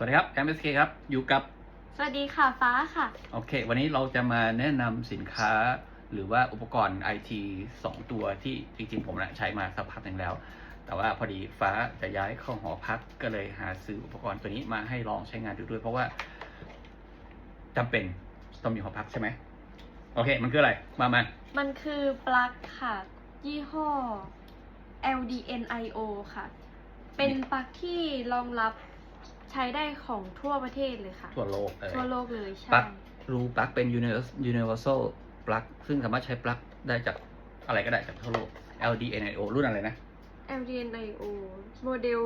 สวัสดีครับ MSK ครับอยู่กับ สวัสดีค่ะฟ้าค่ะ โอเค วันนี้เราจะมาแนะนำสินค้าหรือว่าอุปกรณ์ไอทีสองตัวที่จริงๆผมนะใช้มาสักพักหนึ่งแล้ว แต่ว่าพอดีฟ้าจะย้ายเข้าหอพักก็เลยหาซื้ออุปกรณ์ตัวนี้มาให้ลองใช้งานดูด้วย เพราะว่าจำเป็นต้องมีหอพักใช่ไหมโอเค มันคืออะไร มามา มันคือปลั๊กค่ะ ยี่ห้อ LDNIO ค่ะ เป็นปลั๊กที่รองรับ ใช้ได้ของทั่วประเทศเลยค่ะ ทั่วโลกเลยทั่วโลกเลยใช่ปลั๊กรูปลั๊กเป็น universal universal ปลั๊กซึ่งสามารถใช้ปลั๊กได้จากอะไรก็ได้จากทั่วโลก LDNIO รุ่นอะไรนะ LDNIO โมเดล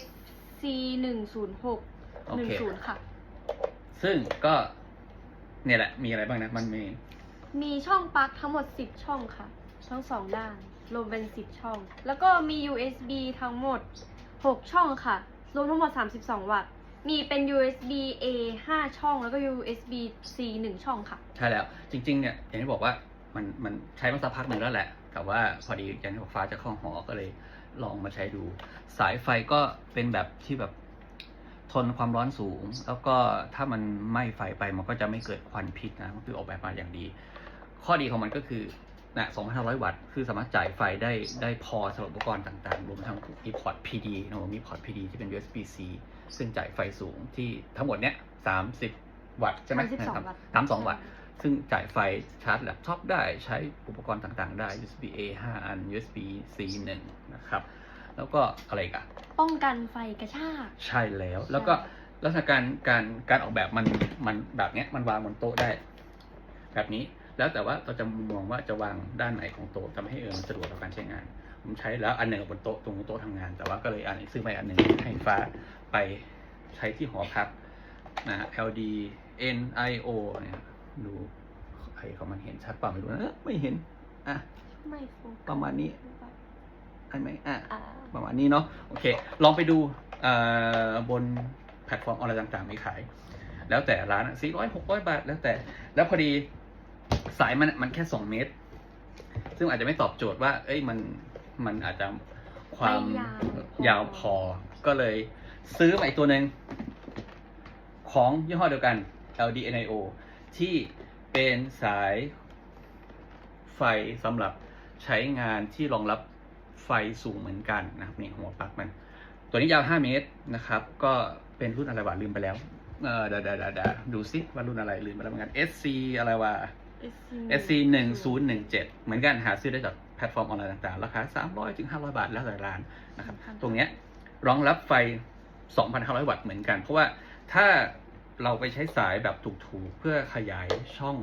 SC 1 0 6โอเค1 0ค่ะ ซึ่งก็เนี่ยแหละมีอะไรบ้างนะ มันมีมีช่องปลั๊กทั้งหมด 10 ช่องค่ะ ทั้งสองด้านรวมเป็น 10 ช่อง แล้วก็มี USB ทั้งหมด 6 ช่องค่ะ รวมทั้งหมด 32 วัตต์ มีเป็น USB A 5 ช่อง แล้วก็ USB C 1 ช่องค่ะ ใช่แล้ว จริง ๆ เนี่ย อย่างที่บอกว่ามันมันใช้มาสักพักหนึ่งแล้วแหละ แต่ว่าพอดีอย่างที่บอกฟ้าจะเข้าหอ ก็เลยลองมาใช้ดู สายไฟก็เป็นแบบที่แบบทนความร้อนสูง แล้วก็ถ้ามันไหม้ไฟไปมันก็จะไม่เกิดควันพิษนะ มันคือออกแบบมาอย่างดี ข้อดีของมันก็คือ นะ2,500 วัตต์ คือสามารถจ่ายไฟได้ได้พอสำหรับอุปกรณ์ต่างๆ รวมทั้งมีพอร์ต PD นะผมมีพอร์ต PD ที่เป็น USB-C ซึ่งจ่ายไฟสูงที่ทั้งหมดเนี้ย30 วัตต์ใช่ไหม32วัตต์สามสองวัตต์ ซึ่งจ่ายไฟชาร์จแล็ปท็อปได้ ใช้อุปกรณ์ต่างๆ ได้ USB A 5 อัน USB C 1นะครับ แล้วก็อะไรอีกอะป้องกันไฟกระชาก ใช่แล้ว แล้วก็ลักษณะการการการออกแบบมันมันแบบเนี้ยมันวางบนโต๊ะได้ แบบนี้ แล้วแต่ว่าเราจะมองว่าจะวางด้านไหนของโต๊ะทำให้เออมันสะดวกต่อการใช้งาน ผมใช้แล้วอันหนึ่งบนโต๊ะตรงโต๊ะทำงาน แต่ว่าก็เลยอันนี้ซื้อไปอันหนึ่งให้ฟ้าไปใช้ที่หอพักนะ LD NIO เนี่ยดูไอของมันเห็นชัดเปล่าไม่รู้นะเอ้อไม่เห็นอะไม่โฟกัสประมาณนี้ใช่ไหมอะอ่าประมาณนี้เนาะโอเค ลองไปดูเอ่อบนแพลตฟอร์มออนไลน์ต่างๆมีขาย แล้วแต่ร้านสี่ร้อยหกร้อยบาท แล้วแต่ แล้วพอดี สายมันมันแค่สองเมตร ซึ่งอาจจะไม่ตอบโจทย์ว่า เอ้ยมันมันอาจจะความไม่ยาวพอยาวพอ ก็เลยซื้อมาอีกตัวหนึ่งของยี่ห้อเดียวกัน LDNIO ที่เป็นสายไฟสำหรับใช้งานที่รองรับไฟสูงเหมือนกันนะครับนี่หัวปลั๊กมัน ตัวนี้ยาว 5 เมตรนะครับ ก็เป็นรุ่นอะไรวะลืมไปแล้ว เออเดาเดาเดาเดาดูซิว่ารุ่นอะไรลืมไปแล้วเหมือนกัน SC อะไรวะ SC 1 0 1 7เหมือนกันหาซื้อได้จากแพลตฟอร์มออนไลน์ต่างๆ ราคา300ถึง500บาทแล้วแต่ร้านนะครับ ตรงเนี้ยรองรับไฟ2,500วัตต์เหมือนกัน เพราะว่าถ้าเราไปใช้สายแบบถูกๆ เพื่อขยายช่อง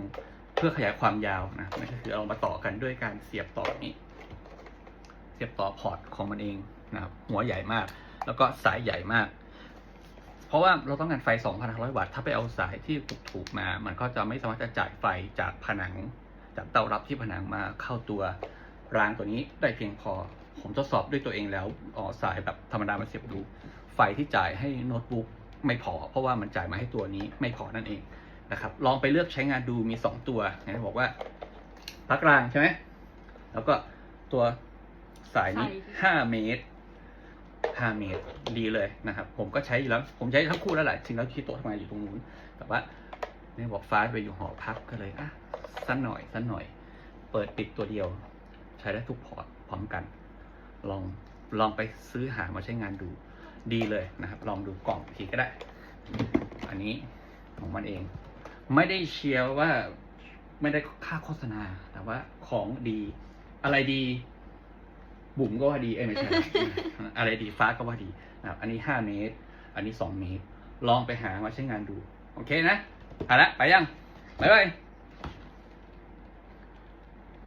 เพื่อขยายความยาวนะนั่นก็คือเอามาต่อกันด้วยการเสียบต่อแบบนี้ เสียบต่อพอร์ตของมันเองนะครับหัวใหญ่มาก แล้วก็สายใหญ่มาก เพราะว่าเราต้องการไฟ 2,500 วัตต์ ถ้าไปเอาสายที่ถูกๆมา มันก็จะไม่สามารถจะจ่ายไฟจากผนัง จากเตารับที่ผนังมาเข้าตัวรางตัวนี้ได้เพียงพอ ผมทดสอบด้วยตัวเองแล้วอ๋อสายแบบธรรมดามาเสียบดู ไฟที่จ่ายให้โน้ตบุ๊กไม่พอ เพราะว่ามันจ่ายมาให้ตัวนี้ไม่พอนั่นเองนะครับ ลองไปเลือกใช้งานดูมี 2 ตัวอย่างที่บอกว่าปลั๊กรางใช่ไหม แล้วก็ตัวสายนี้ 5 เมตร 5 เมตรดีเลยนะครับ ผมก็ใช้อยู่แล้ว ผมใช้ทั้งคู่แล้วแหละจริงแล้วที่โต๊ะทำงานอยู่ตรงนู้น แต่ว่าเนี่ยบอกฟ้าไปอยู่หอพักก็เลยอะสั้นหน่อยสั้นหน่อย เปิดปิดตัวเดียว ใช้ได้ทุกพอร์ตพร้อมกัน ลองลองไปซื้อหามาใช้งานดูดีเลยนะครับ ลองดูกล่องทีก็ได้ อันนี้ของมันเอง ไม่ได้เชียร์ว่าไม่ได้ค่าโฆษณา แต่ว่าของดีอะไรดี บุ๋มก็ว่าดีเอ้ยไม่ใช่ อะไรดีฟ้าก็ว่าดีนะครับอันนี้ห้าเมตร อันนี้สองเมตร ลองไปหามาใช้งานดู โอเคนะไปละไปยัง บ๊ายบาย